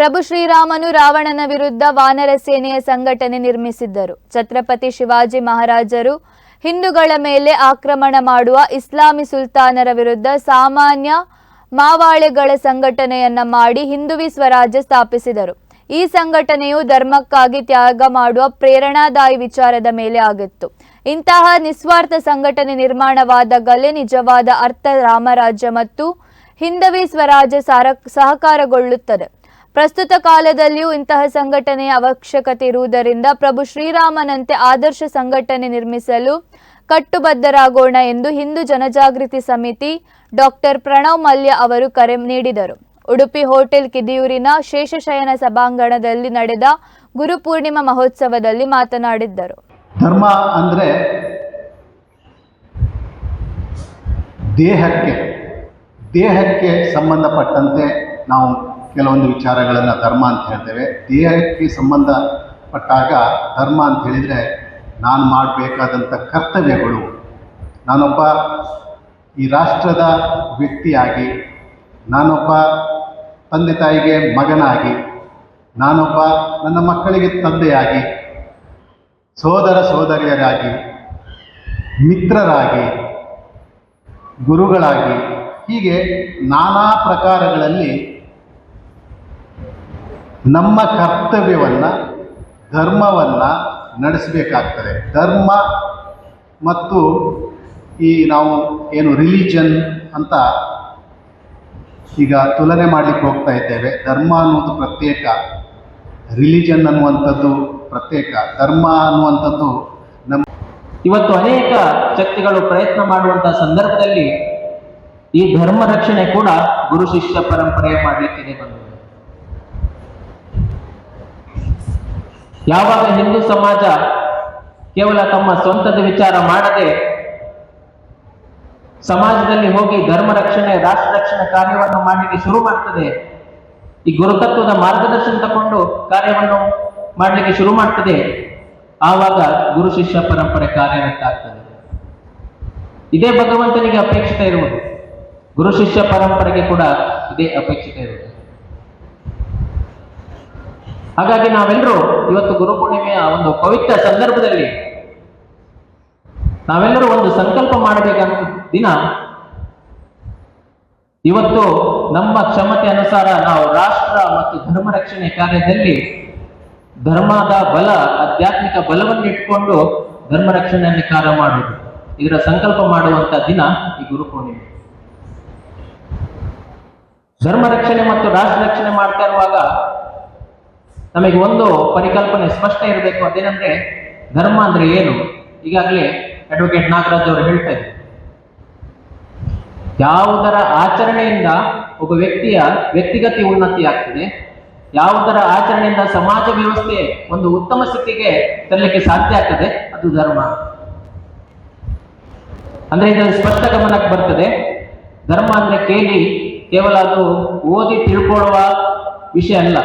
ಪ್ರಭು ಶ್ರೀರಾಮನು ರಾವಣನ ವಿರುದ್ಧ ವಾನರ ಸೇನೆಯ ಸಂಘಟನೆ ನಿರ್ಮಿಸಿದ್ದರು. ಛತ್ರಪತಿ ಶಿವಾಜಿ ಮಹಾರಾಜರು ಹಿಂದೂಗಳ ಮೇಲೆ ಆಕ್ರಮಣ ಮಾಡುವ ಇಸ್ಲಾಮಿ ಸುಲ್ತಾನರ ವಿರುದ್ಧ ಸಾಮಾನ್ಯ ಮಾವಾಳೆಗಳ ಸಂಘಟನೆಯನ್ನ ಮಾಡಿ ಹಿಂದುವಿ ಸ್ವರಾಜ್ಯ ಸ್ಥಾಪಿಸಿದರು. ಈ ಸಂಘಟನೆಯು ಧರ್ಮಕ್ಕಾಗಿ ತ್ಯಾಗ ಮಾಡುವ ಪ್ರೇರಣಾದಾಯಿ ವಿಚಾರದ ಮೇಲೆ ಆಗಿತ್ತು. ಇಂತಹ ನಿಸ್ವಾರ್ಥ ಸಂಘಟನೆ ನಿರ್ಮಾಣವಾದಾಗಲೇ ನಿಜವಾದ ಅರ್ಥ ರಾಮರಾಜ್ಯ ಮತ್ತು ಹಿಂದವಿ ಸ್ವರಾಜ್ಯ ಸಹಕಾರಗೊಳ್ಳುತ್ತದೆ. ಪ್ರಸ್ತುತ ಕಾಲದಲ್ಲಿಯೂ ಇಂತಹ ಸಂಘಟನೆಯ ಅವಶ್ಯಕತೆ ಇರುವುದರಿಂದ ಪ್ರಭು ಶ್ರೀರಾಮನಂತೆ ಆದರ್ಶ ಸಂಘಟನೆ ನಿರ್ಮಿಸಲು ಕಟ್ಟುಬದ್ಧರಾಗೋಣ ಎಂದು ಹಿಂದೂ ಜನಜಾಗೃತಿ ಸಮಿತಿ ಡಾಕ್ಟರ್ ಪ್ರಣವ್ ಮಲ್ಯ ಅವರು ಕರೆ ನೀಡಿದರು. ಉಡುಪಿ ಹೋಟೆಲ್ ಕಿದಿಯೂರಿನ ಶೇಷಶಯನ ಸಭಾಂಗಣದಲ್ಲಿ ನಡೆದ ಗುರುಪೂರ್ಣಿಮಾ ಮಹೋತ್ಸವದಲ್ಲಿ ಮಾತನಾಡಿದ್ದರು. ಧರ್ಮ ಅಂದರೆ ದೇಹಕ್ಕೆ ದೇಹಕ್ಕೆ ಸಂಬಂಧಪಟ್ಟಂತೆ ನಾವು ಕೆಲವೊಂದು ವಿಚಾರಗಳನ್ನು ಧರ್ಮ ಅಂತ ಹೇಳ್ತೇವೆ. ದೇಹಕ್ಕೆ ಸಂಬಂಧಪಟ್ಟಾಗ ಧರ್ಮ ಅಂತ ಹೇಳಿದರೆ ನಾನು ಮಾಡಬೇಕಾದಂಥ ಕರ್ತವ್ಯಗಳು. ನಾನೊಬ್ಬ ಈ ರಾಷ್ಟ್ರದ ವ್ಯಕ್ತಿಯಾಗಿ, ನಾನೊಬ್ಬ ತಂದೆ ತಾಯಿಗೆ ಮಗನಾಗಿ, ನಾನೊಬ್ಬ ನನ್ನ ಮಕ್ಕಳಿಗೆ ತಂದೆಯಾಗಿ, ಸೋದರ ಸೋದರಿಯರಾಗಿ, ಮಿತ್ರರಾಗಿ, ಗುರುಗಳಾಗಿ ಹೀಗೆ ನಾನಾ ಪ್ರಕಾರಗಳಲ್ಲಿ ನಮ್ಮ ಕರ್ತವ್ಯವನ್ನು, ಧರ್ಮವನ್ನು ನಡೆಸಬೇಕಾಗ್ತದೆ. ಧರ್ಮ ಮತ್ತು ಈ ನಾವು ಏನು ರಿಲಿಜನ್ ಅಂತ ಈಗ ತುಲನೆ ಮಾಡಲಿಕ್ಕೆ ಹೋಗ್ತಾ ಇದ್ದೇವೆ. ಧರ್ಮ ಅನ್ನುವುದು ಪ್ರತ್ಯೇಕ, ರಿಲಿಜನ್ ಅನ್ನುವಂಥದ್ದು ಪ್ರತ್ಯೇಕ, ಧರ್ಮ ಅನ್ನುವಂಥದ್ದು ನಮ್ಮ ಇವತ್ತು ಅನೇಕ ಶಕ್ತಿಗಳು ಪ್ರಯತ್ನ ಮಾಡುವಂಥ ಸಂದರ್ಭದಲ್ಲಿ ಈ ಧರ್ಮ ರಕ್ಷಣೆ ಕೂಡ ಗುರು ಶಿಷ್ಯ ಪರಂಪರೆ ಮಾಡಲಿಕ್ಕೆ ಬಂದಿದೆ. ಯಾವಾಗ ಹಿಂದೂ ಸಮಾಜ ಕೇವಲ ತಮ್ಮ ಸ್ವಂತದ ವಿಚಾರ ಮಾಡದೆ ಸಮಾಜದಲ್ಲಿ ಹೋಗಿ ಧರ್ಮ ರಕ್ಷಣೆ, ರಾಷ್ಟ್ರ ರಕ್ಷಣೆ ಕಾರ್ಯವನ್ನು ಮಾಡಲಿಕ್ಕೆ ಶುರು ಮಾಡ್ತದೆ, ಈ ಗುರುತತ್ವದ ಮಾರ್ಗದರ್ಶನ ತಗೊಂಡು ಕಾರ್ಯವನ್ನು ಮಾಡಲಿಕ್ಕೆ ಶುರು ಮಾಡ್ತದೆ, ಆವಾಗ ಗುರು ಶಿಷ್ಯ ಪರಂಪರೆ ಕಾರ್ಯರತ ಆಗ್ತದೆ ಇದೇ ಭಗವಂತನಿಗೆ ಅಪೇಕ್ಷಿತ ಇರುವುದು. ಗುರು ಶಿಷ್ಯ ಪರಂಪರೆಗೆ ಕೂಡ ಇದೇ ಅಪೇಕ್ಷಿತ ಇರುವುದು. ಹಾಗಾಗಿ ನಾವೆಲ್ಲರೂ ಇವತ್ತು ಗುರುಪೂರ್ಣಿಮೆಯ ಒಂದು ಪವಿತ್ರ ಸಂದರ್ಭದಲ್ಲಿ ನಾವೆಲ್ಲರೂ ಒಂದು ಸಂಕಲ್ಪ ಮಾಡಬೇಕಂತ ದಿನ ಇವತ್ತು ನಮ್ಮ ಕ್ಷಮತೆ ಅನುಸಾರ ನಾವು ರಾಷ್ಟ್ರ ಮತ್ತು ಧರ್ಮ ರಕ್ಷಣೆ ಕಾರ್ಯದಲ್ಲಿ ಧರ್ಮದ ಬಲ, ಆಧ್ಯಾತ್ಮಿಕ ಬಲವನ್ನು ಇಟ್ಕೊಂಡು ಧರ್ಮ ರಕ್ಷಣೆಯನ್ನು ಕಾರ್ಯ ಮಾಡುವುದು. ಇದರ ಸಂಕಲ್ಪ ಮಾಡುವಂತ ದಿನ ಈ ಗುರುಪೂರ್ಣಿಮೆ. ಧರ್ಮ ರಕ್ಷಣೆ ಮತ್ತು ರಾಷ್ಟ್ರ ರಕ್ಷಣೆ ಮಾಡ್ತಾ ಇರುವಾಗ ನಮಗೆ ಒಂದು ಪರಿಕಲ್ಪನೆ ಸ್ಪಷ್ಟ ಇರಬೇಕು ಅದೇನಂದ್ರೆ ಧರ್ಮ ಅಂದ್ರೆ ಏನು? ಈಗಾಗಲೇ ಅಡ್ವೊಕೇಟ್ ನಾಗರಾಜ್ ಅವರು ಹೇಳ್ತಾ ಇದ್ರು ಯಾವುದರ ಆಚರಣೆಯಿಂದ ಒಬ್ಬ ವ್ಯಕ್ತಿಯ ವ್ಯಕ್ತಿಗತ ಉನ್ನತಿ ಆಗ್ತದೆ, ಯಾವುದರ ಆಚರಣೆಯಿಂದ ಸಮಾಜ ವ್ಯವಸ್ಥೆ ಒಂದು ಉತ್ತಮ ಸ್ಥಿತಿಗೆ ತರಲಿಕ್ಕೆ ಸಾಧ್ಯ ಆಗ್ತದೆ, ಅದು ಧರ್ಮ. ಅಂದ್ರೆ ಇದರಲ್ಲಿ ಸ್ಪಷ್ಟ ಗಮನಕ್ಕೆ ಬರ್ತದೆ, ಧರ್ಮ ಅಂದ್ರೆ ಕೇಳಿ ಕೇವಲ ಅದು ಓದಿ ತಿಳ್ಕೊಳ್ಳುವ ವಿಷಯ ಅಲ್ಲ.